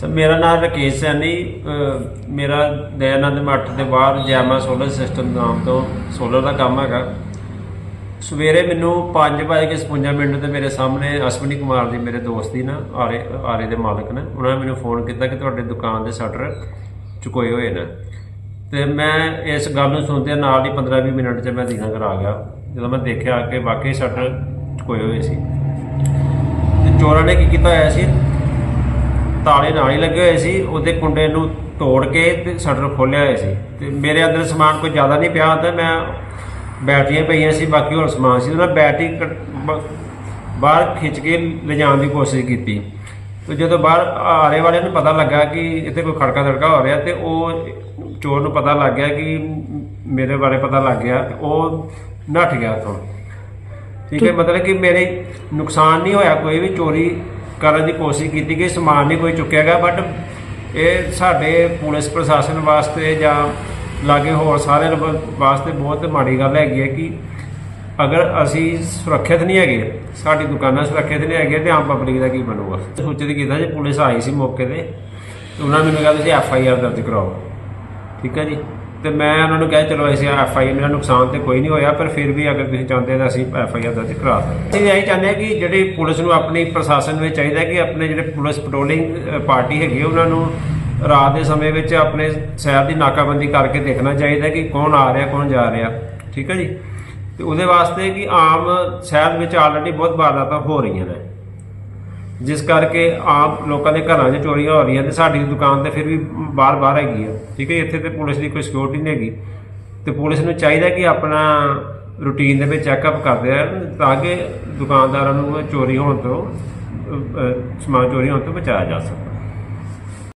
Sir, ਮੇਰਾ ਨਾਮ ਰਕੇਸ਼ ਸੈਣੀ ਅਹ, ਮੇਰਾ ਦਇਆਨੰਦ ਮੱਠ ਦੇ ਬਾਹਰ ਜੈਮਾ ਸੋਲਰ ਸਿਸਟਮ ਨਾਮ ਤੋਂ ਸੋਲਰ ਦਾ ਕੰਮ ਹੈਗਾ। ਸਵੇਰੇ ਮੈਨੂੰ 5:55 ਮਿੰਟ ਤੇ ਮੇਰੇ ਸਾਹਮਣੇ ਅਸ਼ਵਨੀ ਕੁਮਾਰ ਜੀ ਮੇਰੇ ਦੋਸਤ ਦੀ ਨਾ, ਆਰੇ ਆਰੇ ਦੇ ਮਾਲਕ ਨੇ, ਉਹਨਾਂ ਨੇ ਮੈਨੂੰ ਫੋਨ ਕੀਤਾ ਕਿ ਤੁਹਾਡੇ ਦੁਕਾਨ ਦੇ ਸ਼ਟਰ ਚੁਕੋਏ ਹੋਏ ਨੇ। ਤੇ ਮੈਂ ਇਸ ਗੱਲ ਨੂੰ ਸੁਣਦੇ ਨਾਲ ਹੀ 15-20 ਮਿੰਟ 'ਚ ਮੈਂ ਦੀਨਾ ਘਰ ਆ ਗਿਆ, ਜਦੋਂ ਮੈਂ ਦੇਖਿਆ ਕਿ ਵਾਕਈ ਸ਼ਟਰ ਚੁਕੋਏ ਹੋਏ ਸੀ। ਤੇ ਚੋਰਾਂ ਨੇ ਕੀ ਕੀਤਾ ਹੋਇਆ ਸੀ? ਤਾਲੇ ਨਾਲ ਹੀ ਲੱਗੇ ਹੋਏ ਸੀ ਉਹਦੇ ਕੁੰਡੇ ਨੂੰ ਤੋੜ ਕੇ ਤੇ ਸ਼ਟਰ ਖੋਲਿਆ ਹੋਇਆ ਸੀ। ਤੇ ਮੇਰੇ ਅੰਦਰ ਸਮਾਨ ਕੋਈ ਜ਼ਿਆਦਾ ਨਹੀਂ ਪਿਆ ਤਾਂ ਮੈਂ ਬੈਟਰੀਆਂ ਪਈਆਂ ਸੀ ਬਾਕੀ ਹੋਰ ਸਮਾਨ ਸੀ। ਉਹਨਾਂ ਬੈਟਰੀ ਬਾਹਰ ਖਿੱਚ ਕੇ ਲਿਜਾਣ ਦੀ ਕੋਸ਼ਿਸ਼ ਕੀਤੀ। ਤੇ ਜਦੋਂ ਬਾਹਰ ਆਰੇ ਵਾਲਿਆਂ ਨੂੰ ਪਤਾ ਲੱਗਾ ਕਿ ਇੱਥੇ ਕੋਈ ਖੜਕਾ ਧੜਕਾ ਹੋ ਰਿਹਾ ਤੇ ਉਹ ਚੋਰ ਨੂੰ ਪਤਾ ਲੱਗ ਗਿਆ ਕਿ ਮੇਰੇ ਬਾਰੇ ਪਤਾ ਲੱਗ ਗਿਆ ਤੇ ਉਹ ਨੱਠ ਗਿਆ ਉੱਥੋਂ। ਠੀਕ ਹੈ ਮਤਲਬ ਕਿ ਮੇਰੇ ਨੁਕਸਾਨ ਨਹੀਂ ਹੋਇਆ ਕੋਈ ਵੀ ਚੋਰੀ ਕਰਨ ਦੀ ਕੋਸ਼ਿਸ਼ ਕੀਤੀ ਕਿ ਸਮਾਨ ਨਹੀਂ ਕੋਈ ਚੁੱਕਿਆ ਗਿਆ ਬਟ ਇਹ ਸਾਡੇ ਪੁਲਿਸ ਪ੍ਰਸ਼ਾਸਨ ਵਾਸਤੇ ਜਾਂ ਲਾਗੇ ਹੋਰ ਸਾਰੇ ਲੋਕ ਵਾਸਤੇ ਬਹੁਤ ਮਾੜੀ ਗੱਲ ਹੈਗੀ ਹੈ ਕਿ ਅਗਰ ਅਸੀਂ ਸੁਰੱਖਿਅਤ ਨਹੀਂ ਹੈਗੇ, ਸਾਡੀ ਦੁਕਾਨਾਂ ਸੁਰੱਖਿਅਤ ਨਹੀਂ ਹੈਗੇ ਤੇ ਆਮ ਪਬਲਿਕ ਦਾ ਕੀ ਬਣੂਗਾ? ਸੂਚਿਤ ਕੀਤਾ ਜੀ ਪੁਲਿਸ ਆਈ ਸੀ ਮੌਕੇ ਤੇ ਤੇ ਉਹਨਾਂ ਨੇ ਮੈਨੂੰ ਕਿਹਾ ਤੁਸੀਂ ਐਫ ਆਈ ਆਰ ਦਰਜ ਕਰਾਓ। ਠੀਕ ਹੈ ਜੀ? ਤੇ ਮੈਂ ਉਹਨਾਂ ਨੂੰ ਕਿਹਾ, ਚਲੋ ਅਸੀਂ ਐਫ ਆਈ ਆਰ ਮੇਰਾ ਨੁਕਸਾਨ ਤੇ ਕੋਈ ਨਹੀਂ ਹੋਇਆ, ਪਰ ਫਿਰ ਵੀ ਅਗਰ ਤੁਸੀਂ ਚਾਹੁੰਦੇ ਤਾਂ ਅਸੀਂ ਐਫ ਆਈ ਆਰ ਦਰਜ ਕਰਾ ਸਕਦੇ ਅਸੀਂ ਇਹ ਚਾਹੁੰਦੇ ਹਾਂ ਕਿ ਜਿਹੜੀ ਪੁਲਿਸ ਨੂੰ ਆਪਣੀ ਪ੍ਰਸ਼ਾਸਨ ਵਿੱਚ ਚਾਹੀਦਾ ਕਿ ਆਪਣੇ ਜਿਹੜੇ ਪੁਲਿਸ ਪੈਟਰੋਲਿੰਗ ਪਾਰਟੀ ਹੈਗੀ ਉਹਨਾਂ ਨੂੰ ਰਾਤ ਦੇ ਸਮੇਂ ਵਿੱਚ ਆਪਣੇ ਸ਼ਹਿਰ ਦੀ ਨਾਕਾਬੰਦੀ ਕਰਕੇ ਦੇਖਣਾ ਚਾਹੀਦਾ ਕਿ ਕੌਣ ਆ ਰਿਹਾ, ਕੌਣ ਜਾ ਰਿਹਾ। ਠੀਕ ਹੈ ਜੀ? ਤੇ ਉਹਦੇ ਵਾਸਤੇ ਕਿ ਆਮ ਸ਼ਹਿਰ ਵਿੱਚ ਆਲਰੇਡੀ ਬਹੁਤ ਵਾਰਦਾਤਾਂ ਹੋ ਰਹੀਆਂ ਨੇ। ਜਿਸ ਕਰਕੇ ਆਮ ਲੋਕਾਂ ਦੇ ਘਰਾਂ 'ਚ ਚੋਰੀਆਂ ਹੋ ਰਹੀਆਂ ਤੇ ਸਾਡੀ ਦੁਕਾਨ ਤੇ ਫਿਰ ਵੀ ਬਾਰ-ਬਾਰ ਹੈਗੀ ਆ। ਠੀਕ ਹੈ ਇੱਥੇ ਤੇ ਪੁਲਿਸ ਦੀ ਕੋਈ ਸਿਕਿਉਰਿਟੀ ਨਹੀਂ ਹੈਗੀ। ਤੇ ਪੁਲਿਸ ਨੂੰ ਚਾਹੀਦਾ ਕਿ ਆਪਣਾ ਰੂਟੀਨ ਦੇ ਵਿੱਚ ਚੈੱਕਅਪ ਕਰਦੇ ਰਹਿਣ ਤਾਂ ਕਿ ਦੁਕਾਨਦਾਰਾਂ ਨੂੰ ਚੋਰੀ ਹੋਣ ਤੋਂ ਸਮਾਨ ਚੋਰੀ ਹੋਣ ਤੋਂ ਬਚਾਇਆ ਜਾ ਸਕੇ।